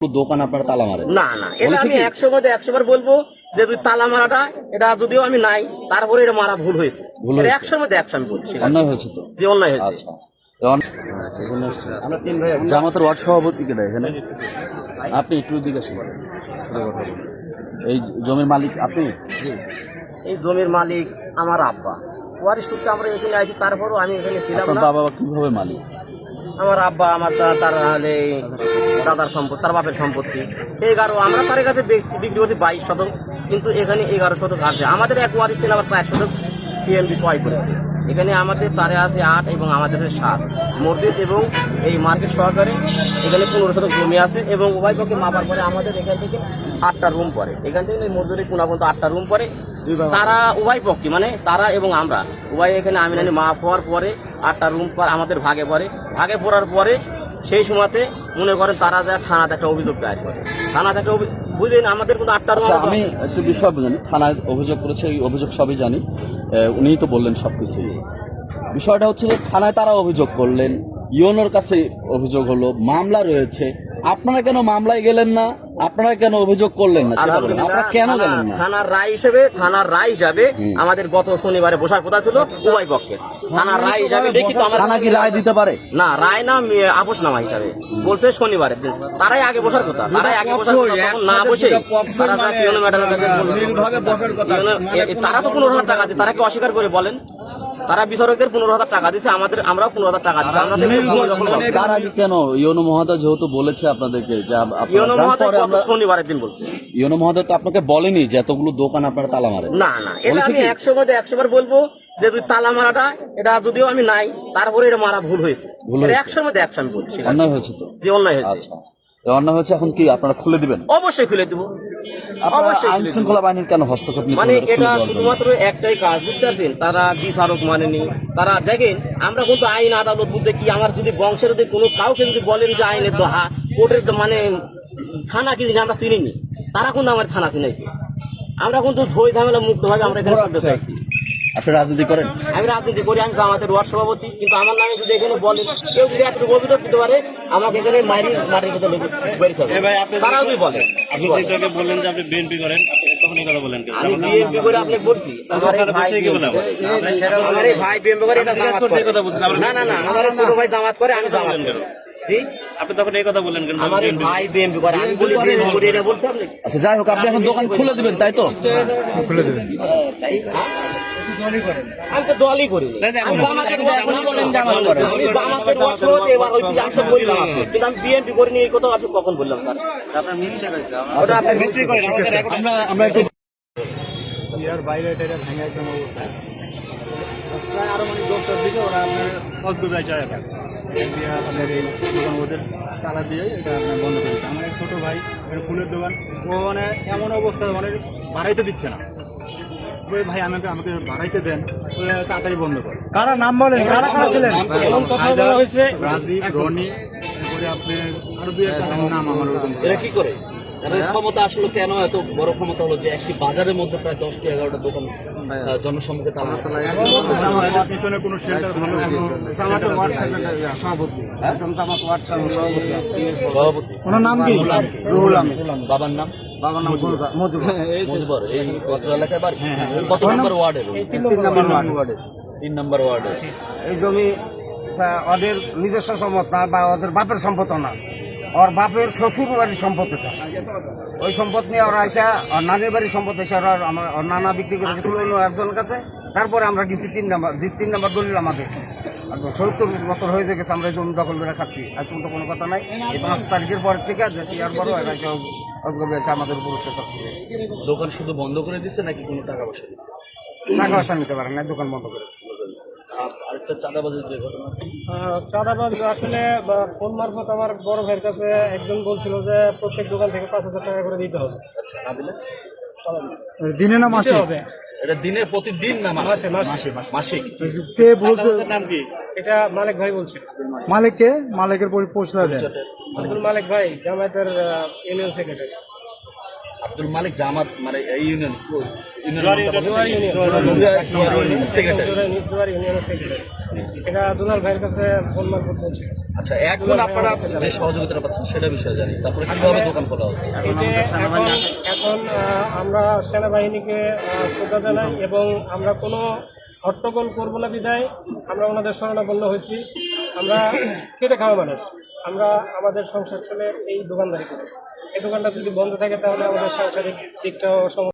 দোকান আপনার তালা মারেন। না না এটা আমি একশো মধ্যে একশো বার বলব যে তুই তালা মারাটা এটা যদিও আমি নাই তারপরে এটা মারা ভুল হয়েছে। ভুল। একশোর মধ্যে একশো আমি বলছি অন্যায় হয়েছে তো? যে অন্যায় হয়েছে। আচ্ছা। জামাতের ওয়ার্ড সভাপতি কেটা এখানে? আপনি একটু দিকে আসুন। এই জমির মালিক আপনি? এই জমির মালিক আমার আব্বা। ওয়ারিশ সূত্রে আমরা এখানে আছি তারপরও আমি এখানে ছিলাম বাবা কীভাবে মালিক? আমার আব্বা আমার তার হলে দাদার সম্পত্তি তার বাপের সম্পত্তি। এগারো আমরা তার কাছে বিক- বিক্রি করছি বাইশ শতক কিন্তু এখানে এগারো শতক আছে। আমাদের এক ওয়ারিশ তিন আবার চার শতক সিএমবি ক্রয় করেছে। এখানে আমাদের তারে আছে আট এবং আমাদের আছে সাত। মসজিদ এবং এই মার্কেট সহকারে এখানে পনেরো শতক জমি আছে এবং উভয় পক্ষে মাপার পরে আমাদের এখান থেকে আটটা রুম পড়ে। এখান থেকে মজুরি কোনা পর্যন্ত আটটা রুম পড়ে। তারা উভয় পক্ষে মানে তারা এবং আমরা। উভয় এখানে আমিনানি মাপ হওয়ার পরে আটটা রুম পর আমাদের ভাগে পড়ে। ভাগে পড়ার পরে সেই সময়তে মনে করেন তারা যা থানাতে একটা অভিযোগ দায়ের করে। থানাতে একটা বুঝলেন আমাদের কোনো আটটা আচ্ছা আমি একটু বিষয় জানি থানায় অভিযোগ করেছে এই অভিযোগ সবই জানি। উনিই তো বললেন সব কিছু বিষয়টা হচ্ছে যে থানায় তারা অভিযোগ করলেন ইয়নোর কাছে অভিযোগ হলো মামলা রয়েছে। আপনারা কেন মামলায় গেলেন না? আপনারা কেন অভিযোগ করলেন না? সেটা কেন গেলেন না? থানার রায় হিসেবে থানার রায় হিসাবে আমাদের গত শনিবারে বসার কথা ছিল উভয় পক্ষে। থানার রায় হিসাবে লিখিত আমার থানা কি রায় দিতে পারে? না রায় না আপোষ নামা হিসাবে। বলছে শনিবারে। তারাই আগে বসার কথা তারাই আগে বসার কথা তখন না বসে তারা যা পিওনো ম্যাডামের কাছে বলছে। পিওনো- এ- এ- তারা তো পনেরো হাজার টাকা দিচ্ছে তারা কি অস্বীকার করে বলেন? তারা বিচারকদের পনেরো হাজার টাকা দিচ্ছে আমাদের আমরাও পনেরো হাজার টাকা দিচ্ছি আমরা দেখি কোনো? ইওনো মহোদয় যেহেতু বলেছে আপনাদেরকে যে শনিবারের দিন বলছে। ইওনো মহোদয় তো আপনাকে বলেনি যে এতগুলো দোকান আপনারা তালা মারেন। না না এটা আমি? একশো মধ্যে একশো বার বলব যে তুই তালা মারাটা এটা যদিও আমি নাই তারপরে এটা মারা ভুল হয়েছে। একশোর মধ্যে একশো আমি বলছি। অন্যায় হয়েছে তো? যে অন্যায় হয়েছে। অন্যায় হয়েছে এখন কি? আপনারা খুলে দিবেন? অবশ্যই খুলে দেবো। অবশ্যই আইন শৃঙ্খলা বাহিনীর কেন হস্তক্ষেপ মানে এটা শুধুমাত্র একটাই কাজ বুঝতে পারছেন? তারা বিচারক মানেনি। তারা দেখেন আমরা কিন্তু আইন আদালত বলতে কি আমার যদি বংশের যদি কোনো কাউকে যদি বলেন যে আইনের কোর্টের তো মানে থানা কি জিনিস আমরা চিনিনি। তারা কিন্তু আমার থানা চিনাইছে। আমরা কিন্তু ঝই ঝামেলা মুক্ত ভাবে আমরা এখানে করতে চাইছি। আপনি রাজনীতি করেন? আমি রাজনীতি করি আমি আমাদের ওয়ার্ড সভাপতি কিন্তু আমার নামে যদি এখানে বলেন কেউ যদি এতটুকু অভিযোগ দিতে পারে আমাকে এখানে মারি মাটির ভিতরে বের করবে ভাই, তারাও যদি বলে আপনি যেটাকে বললেন যে আপনি বিএনপি করেন তখন এই কথা বললেন আমি বিএমপি করে আপনি বলছি আমার ভাই? BNP করে। আমার ভাই বিএমপি করে এটা জামাত করে। না না না আমার ছোট ভাই জামাত করে আমি জামাত করি। কেন? জি? আপনি তখন এই কথা বললেন কেন? আমার ভাই বিএমপি করে আমি বলি বিএমপি করে এটা বলছি আপনি? আচ্ছা যাই হোক আপনি এখন দোকান খুলে দিবেন তাই তো? আমি তো দলই করি। আমি জামাতের ওয়ার্ড না বলেন জামাত করেন আমি জামাতের ওয়ার্ড এবার হইছি আমি তো বললাম কিন্তু আমি বিএমপি করিনি এই কথা আপনি কখন বললাম স্যার? আপনার মিস্টেক হয়েছে ওটা আপনি মিস্টেক করেন আমরা আমরা একটু চেয়ার বাইরে টাইরে ভেঙে একদম অবস্থা আরও মানে দশটার দিকে ওরা আপনার অজগবি একটা দিয়ে আপনার এই দোকান ওদের তালা দিয়ে এটা আপনার বন্ধ করেছে আমার এক ছোটো ভাই এটা ফুলের দোকান। ও মানে এমন অবস্থা মানে বাড়াইতে দিচ্ছে না। ওই ভাই আমাকে আমাকে বাড়াইতে দেন তাড়াতাড়ি বন্ধ করে। কারা নাম বলেন? কারা কারা ছিলেন? রাজীব রনি এরপরে আপনার আরও দুই একটা নাম আমার এরা কি করে? এদের ক্ষমতা আসলে কেন এত বড় ক্ষমতা হলো যে একটি বাজারের মধ্যে প্রায় দশটি এগারোটা দোকান জনসম্মুখে পিছনে কোনো সভাপতি। হ্যাঁ? ওনার নাম কি? রুহুল বাবার নাম? বাবার নাম মজুর এই পত্র এলাকায় বাড়ি? কত নম্বর ওয়ার্ডের তিন নম্বর ওয়ার্ড। তিন নম্বর ওয়ার্ডের। এই জমি ওদের নিজস্ব সম্পদ না বা ওদের বাপের সম্পদ না। ওর বাপের শ্বশুর বাড়ির সম্পদ এটা ওই সম্পদ নিয়ে ওরা এসে ওর নানির বাড়ির সম্পদ এসে ওরা নানা বিক্রি করে গেছিল অন্য একজনের কাছে। তারপরে আমরা কিনছি তিন নাম্বার তিন নাম্বার দলিল আমাদের। সত্তর বছর হয়ে গেছে, আমরা জমি দখল করে খাচ্ছি। আজ পর্যন্ত কোনো কথা নাই। এই পাঁচ তারিখের পর থেকে দেশে আর বড় এরা এসে অজগবি এসে আমাদের উপর অত্যাচার দোকান শুধু বন্ধ করে দিচ্ছে নাকি কোনো টাকা পয়সা দিচ্ছে টাকা পয়সা নিতে পারে না দোকান বন্ধ করে আর আরেকটা চাঁদাবাজির যে ঘটনা। চাঁদাবাজ আসলে বা ফোন মারফত আমার বড় ভাইয়ের কাছে একজন বলছিল যে প্রত্যেক দোকান থেকে পাঁচ হাজার টাকা করে দিতে হবে। আচ্ছা না দিলে? দিনে না মাসে? হবে। এটা দিনে প্রতিদিন না মাসে? মাসে মাসে। মাসিক কে বলছে? নাম কি? এটা মালিক ভাই বলছে। মালিক কে? মালিকের পরি- পরিচয় দেন। মালিক ভাই জামায়াতের ইউনিয়ন সেক্রেটারি। আব্দুল মালিক জামাত মানে এই ইউনিয়ন এটা দুলাল ভাইয়ের কাছে ফোন মারফত বলছে। আচ্ছা এখন আপনারা যে সহযোগিতা পাচ্ছেন সেটা বিষয়ে জানি। তারপরে কীভাবে দোকান খোলা হচ্ছে? এই যে এখন আমরা সেনাবাহিনীকে শ্রদ্ধা জানাই এবং আমরা কোনো হট্টগোল করব না বিদায় আমরা ওনাদের শরণাপন্ন হয়েছি। আমরা কেটে খাওয়া মানুষ। আমরা আমাদের সংসার চলে এই দোকানদারি করি। এই দোকানটা যদি বন্ধ থাকে তাহলে আমাদের সাংসারিক দিকটাও সমস্যা।